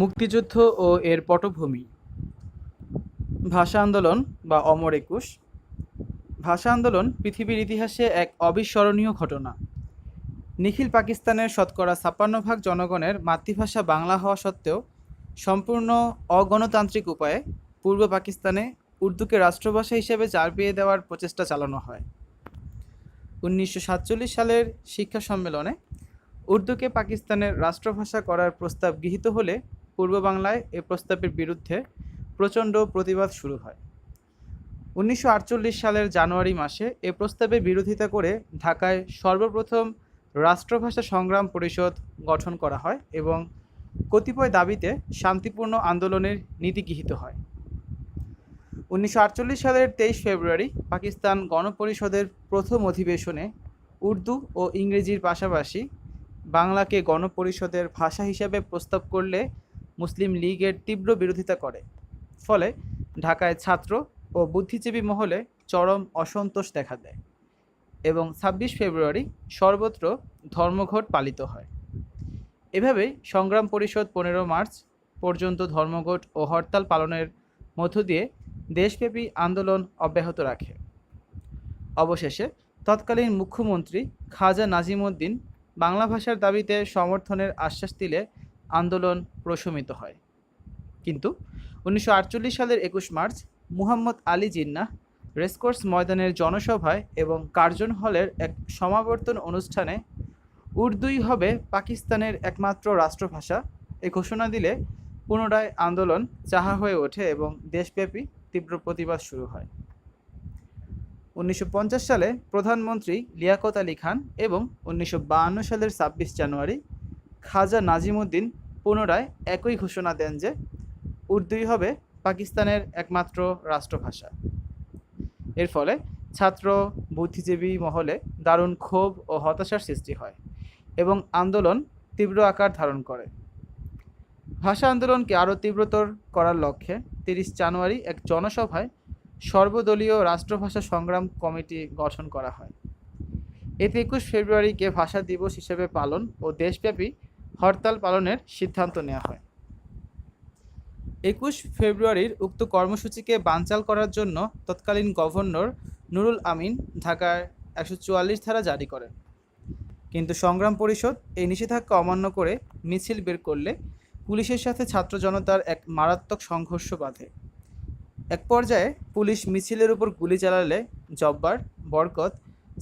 মুক্তিযুদ্ধ ও এর পটভূমি। ভাষা আন্দোলন বা অমর একুশ। ভাষা আন্দোলন পৃথিবীর ইতিহাসে এক অবিস্মরণীয় ঘটনা। নিখিল পাকিস্তানের শতকরা ছাপ্পান্ন ভাগ জনগণের মাতৃভাষা বাংলা হওয়া সত্ত্বেও সম্পূর্ণ অগণতান্ত্রিক উপায়ে পূর্ব পাকিস্তানে উর্দুকে রাষ্ট্রভাষা হিসেবে চাপিয়ে দেওয়ার প্রচেষ্টা চালানো হয়। উনিশশো সাতচল্লিশ সালের শিক্ষা সম্মেলনে উর্দুকে পাকিস্তানের রাষ্ট্রভাষা করার প্রস্তাব গৃহীত হলে পূর্ব বাংলায় এ প্রস্তাবের বিরুদ্ধে প্রচণ্ড প্রতিবাদ শুরু হয়। উনিশশো আটচল্লিশ সালের জানুয়ারি মাসে এ প্রস্তাবে বিরোধিতা করে ঢাকায় সর্বপ্রথম রাষ্ট্রভাষা সংগ্রাম পরিষদ গঠন করা হয় এবং কতিপয় দাবিতে শান্তিপূর্ণ আন্দোলনের নীতি গৃহীত হয়। উনিশশো আটচল্লিশ সালের তেইশ ফেব্রুয়ারি পাকিস্তান গণপরিষদের প্রথম অধিবেশনে উর্দু ও ইংরেজির পাশাপাশি বাংলাকে গণপরিষদের ভাষা হিসাবে প্রস্তাব করলে মুসলিম লীগের তীব্র বিরোধিতা করে। ফলে ঢাকায় ছাত্র ও বুদ্ধিজীবী মহলে চরম অসন্তোষ দেখা দেয় এবং ছাব্বিশ ফেব্রুয়ারি সর্বত্র ধর্মঘট পালিত হয়। এভাবেই সংগ্রাম পরিষদ পনেরো মার্চ পর্যন্ত ধর্মঘট ও হরতাল পালনের মধ্য দিয়ে দেশব্যাপী আন্দোলন অব্যাহত রাখে। অবশেষে তৎকালীন মুখ্যমন্ত্রী খাজা নাজিমুদ্দিন বাংলা ভাষার দাবিতে সমর্থনের আশ্বাস দিলে আন্দোলন প্রশমিত হয়। কিন্তু উনিশশো আটচল্লিশ সালের একুশ মার্চ মুহাম্মদ আলী জিন্নাহ রেসকোর্স ময়দানের জনসভায় এবং কার্জন হলের এক সমাবর্তন অনুষ্ঠানে উর্দুই হবে পাকিস্তানের একমাত্র রাষ্ট্রভাষা এ ঘোষণা দিলে পুনরায় আন্দোলন চাহা হয়ে ওঠে এবং দেশব্যাপী তীব্র প্রতিবাদ শুরু হয়। উনিশশো পঞ্চাশ সালে প্রধানমন্ত্রী লিয়াকত আলী খান এবং উনিশশো সালের ছাব্বিশ জানুয়ারি খাজা নাজিমুদ্দিন পুনরায় একই ঘোষণা দেন যে উর্দুই হবে পাকিস্তানের একমাত্র রাষ্ট্রভাষা। এর ফলে ছাত্র, বুদ্ধিজীবী মহলে দারুণ ক্ষোভ ও হতাশার সৃষ্টি হয় এবং আন্দোলন তীব্র আকার ধারণ করে। ভাষা আন্দোলনকে আরও তীব্রতর করার লক্ষ্যে তিরিশ জানুয়ারি এক জনসভায় সর্বদলীয় রাষ্ট্রভাষা সংগ্রাম কমিটি গঠন করা হয়। এতে একুশ ফেব্রুয়ারিকে ভাষা দিবস হিসেবে পালন ও দেশব্যাপী হরতাল পালনের সিদ্ধান্ত নেওয়া হয়। একুশ ফেব্রুয়ারির উক্ত কর্মসূচিকে বানচাল করার জন্য তৎকালীন গভর্নর নুরুল আমিন ঢাকায় একশো চুয়াল্লিশ ধারা জারি করেন। কিন্তু সংগ্রাম পরিষদ এই নিষেধাজ্ঞা অমান্য করে মিছিল বের করলে পুলিশের সাথে ছাত্র জনতার এক মারাত্মক সংঘর্ষ বাধে। এক পর্যায়ে পুলিশ মিছিলের উপর গুলি চালালে জব্বার, বরকত,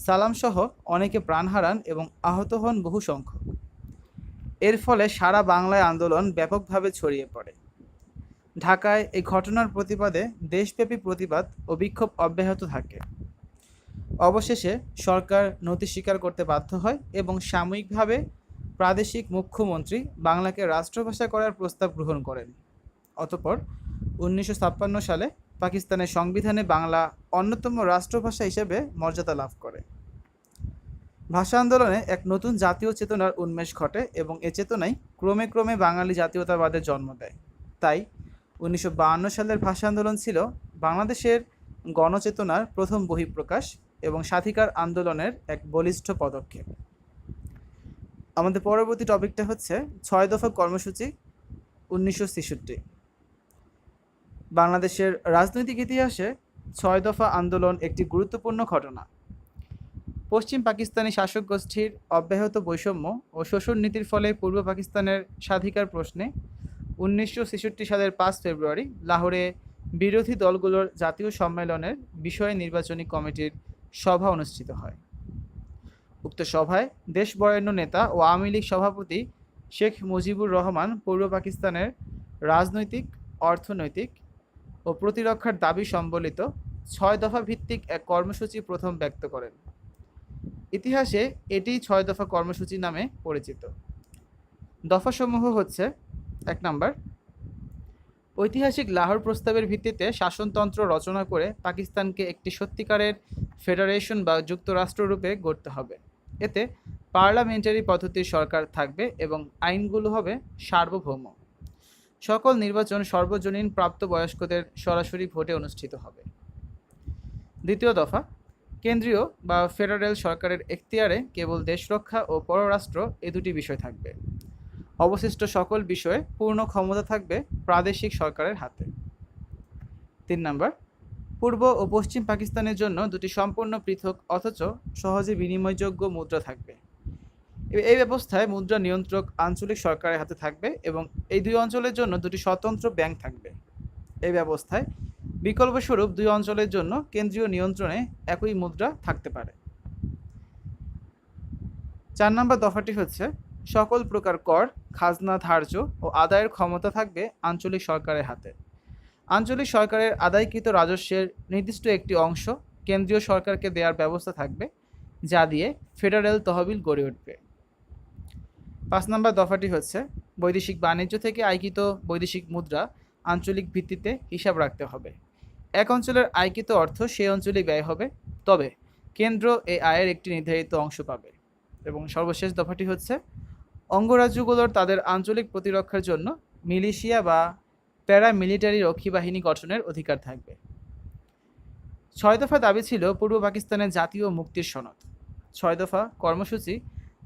সালামসহ অনেকে প্রাণ হারান এবং আহত হন বহু সংখ্যক। এর ফলে সারা বাংলায় আন্দোলন ব্যাপকভাবে ছড়িয়ে পড়ে। ঢাকায় এই ঘটনার প্রতিবাদে দেশব্যাপী প্রতিবাদ ও বিক্ষোভ অব্যাহত থাকে। অবশেষে সরকার নথি স্বীকার করতে বাধ্য হয় এবং সাময়িকভাবে প্রাদেশিক মুখ্যমন্ত্রী বাংলাকে রাষ্ট্রভাষা করার প্রস্তাব গ্রহণ করেন। অতপর উনিশশো ছাপ্পান্ন সালে পাকিস্তানের সংবিধানে বাংলা অন্যতম রাষ্ট্রভাষা হিসেবে মর্যাদা লাভ করে। ভাষা আন্দোলনে এক নতুন জাতীয় চেতনার উন্মেষ ঘটে এবং এ চেতনাই ক্রমে ক্রমে বাঙালি জাতীয়তাবাদের জন্ম দেয়। তাই উনিশশো সালের ভাষা আন্দোলন ছিল বাংলাদেশের গণচেতনার প্রথম বহিঃপ্রকাশ এবং স্বাধিকার আন্দোলনের এক বলিষ্ঠ পদক্ষেপ। আমাদের পরবর্তী টপিকটা হচ্ছে ছয় দফা কর্মসূচি উনিশশো ছেষট্টি। বাংলাদেশের রাজনৈতিক ইতিহাসে ছয় দফা আন্দোলন একটি গুরুত্বপূর্ণ ঘটনা। পশ্চিম পাকিস্তানি শাসক গোষ্ঠীর অব্যাহত বৈষম্য ও শোষণ নীতির ফলে পূর্ব পাকিস্তানের স্বাধিকার প্রশ্নে উনিশশো ছেষট্টি সালের পাঁচ ফেব্রুয়ারি লাহোরে বিরোধী দলগুলোর জাতীয় সম্মেলনের বিষয়ে নির্বাচনী কমিটির সভা অনুষ্ঠিত হয়। উক্ত সভায় দেশ বরেণ্য নেতা ও আওয়ামী লীগ সভাপতি শেখ মুজিবুর রহমান পূর্ব পাকিস্তানের রাজনৈতিক, অর্থনৈতিক ও প্রতিরক্ষার দাবি সম্বলিত ছয় দফা ভিত্তিক এক কর্মসূচি প্রথম ব্যক্ত করেন। ইতিহাসে এটি ছয় দফা কর্মসূচি নামে পরিচিত। দফাসমূহ হচ্ছে, এক নম্বর, ঐতিহাসিক লাহোর প্রস্তাবের ভিত্তিতে শাসনতন্ত্র রচনা করে পাকিস্তানকে একটি সত্যিকারের ফেডারেশন বা যুক্তরাষ্ট্র রূপে গড়তে হবে। এতে পার্লামেন্টারি পদ্ধতির সরকার থাকবে এবং আইনগুলো হবে সার্বভৌম। সকল নির্বাচন সর্বজনীন প্রাপ্তবয়স্কদের সরাসরি ভোটে অনুষ্ঠিত হবে। দ্বিতীয় দফা কেন্দ্রীয় বা ফেডারেল সরকারের এখতিয়ারে কেবল দেশরক্ষা ও পররাষ্ট্র এ দুটি বিষয় থাকবে। অবশিষ্ট সকল বিষয়ে পূর্ণ ক্ষমতা থাকবে প্রাদেশিক সরকারের হাতে। তিন নম্বর, পূর্ব ও পশ্চিম পাকিস্তানের জন্য দুটি সম্পূর্ণ পৃথক অথচ সহজে বিনিময়যোগ্য মুদ্রা থাকবে। এই ব্যবস্থায় মুদ্রা নিয়ন্ত্রক আঞ্চলিক সরকারের হাতে থাকবে এবং এই দুই অঞ্চলের জন্য দুটি স্বতন্ত্র ব্যাংক থাকবে। এই ব্যবস্থায় বিকল্পস্বরূপ দুই অঞ্চলের জন্য কেন্দ্রীয় নিয়ন্ত্রণে একই মুদ্রা থাকতে পারে। চার নম্বর দফাটি হচ্ছে, সকল প্রকার কর, খাজনা, ধার্য ও আদায়ের ক্ষমতা থাকবে আঞ্চলিক সরকারের হাতে। আঞ্চলিক সরকারের আদায়কৃত রাজস্বের নির্দিষ্ট একটি অংশ কেন্দ্রীয় সরকারকে দেওয়ার ব্যবস্থা থাকবে, যা দিয়ে ফেডারেল তহবিল গড়ে উঠবে। পাঁচ নম্বর দফাটি হচ্ছে, বৈদেশিক বাণিজ্য থেকে আয়কৃত বৈদেশিক মুদ্রা আঞ্চলিক ভিত্তিতে হিসাব রাখতে হবে। এক অঞ্চলের আয়কৃত অর্থ সেই অঞ্চলে ব্যয় হবে। তবে কেন্দ্র এই আয়ের একটি নির্ধারিত অংশ পাবে এবং সর্বশেষ দফাটি হচ্ছে, অঙ্গরাজ্যগুলোর তাদের আঞ্চলিক প্রতিরক্ষার জন্য মিলিশিয়া বা প্যারামিলিটারি রক্ষী বাহিনী গঠনের অধিকার থাকবে। ছয় দফা দাবি ছিল পূর্ব পাকিস্তানের জাতীয় মুক্তির সনদ। ছয় দফা কর্মসূচি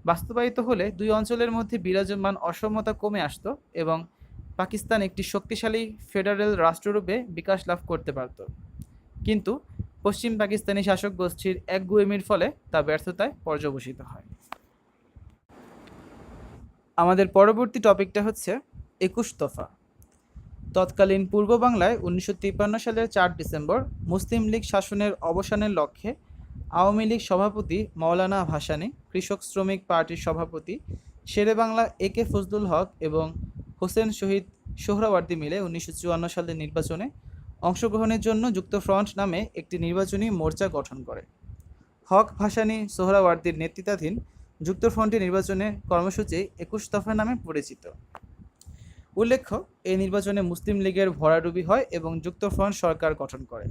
বাস্তবায়িত হলে দুই অঞ্চলের মধ্যে বিরাজমান অসমতা কমে আসতো এবং পাকিস্তান একটি শক্তিশালী ফেডারেল রাষ্ট্ররূপে বিকাশ লাভ করতে পারত। কিন্তু পশ্চিম পাকিস্তানি শাসক গোষ্ঠীর এক গুয়েমির ফলে তা ব্যর্থতায় পর্যবসিত হয়। আমাদের পরবর্তী টপিকটা হচ্ছে একুশ দফা তৎকালীন পূর্ব বাংলায় উনিশশো তিপ্পান্ন সালের চার ডিসেম্বর মুসলিম লীগ শাসনের অবসানের লক্ষ্যে আওয়ামী লীগ সভাপতি মৌলানা ভাসানী, কৃষক শ্রমিক পার্টির সভাপতি শেরে বাংলা এ কে ফজলুল হক এবং হোসেন শহীদ সোহরাওয়ার্দী মিলে উনিশশো চুয়ান্ন সালের নির্বাচনে অংশগ্রহণের জন্য যুক্তফ্রন্ট নামে একটি নির্বাচনী মোর্চা গঠন করে। হক ভাসানী সোহরাওয়ার্দীর নেতৃত্বাধীন যুক্তফ্রন্টের নির্বাচনের কর্মসূচি একুশ দফা নামে পরিচিত। উল্লেখ্য, এই নির্বাচনে মুসলিম লীগের ভরাডুবি হয় এবং যুক্তফ্রন্ট সরকার গঠন করে।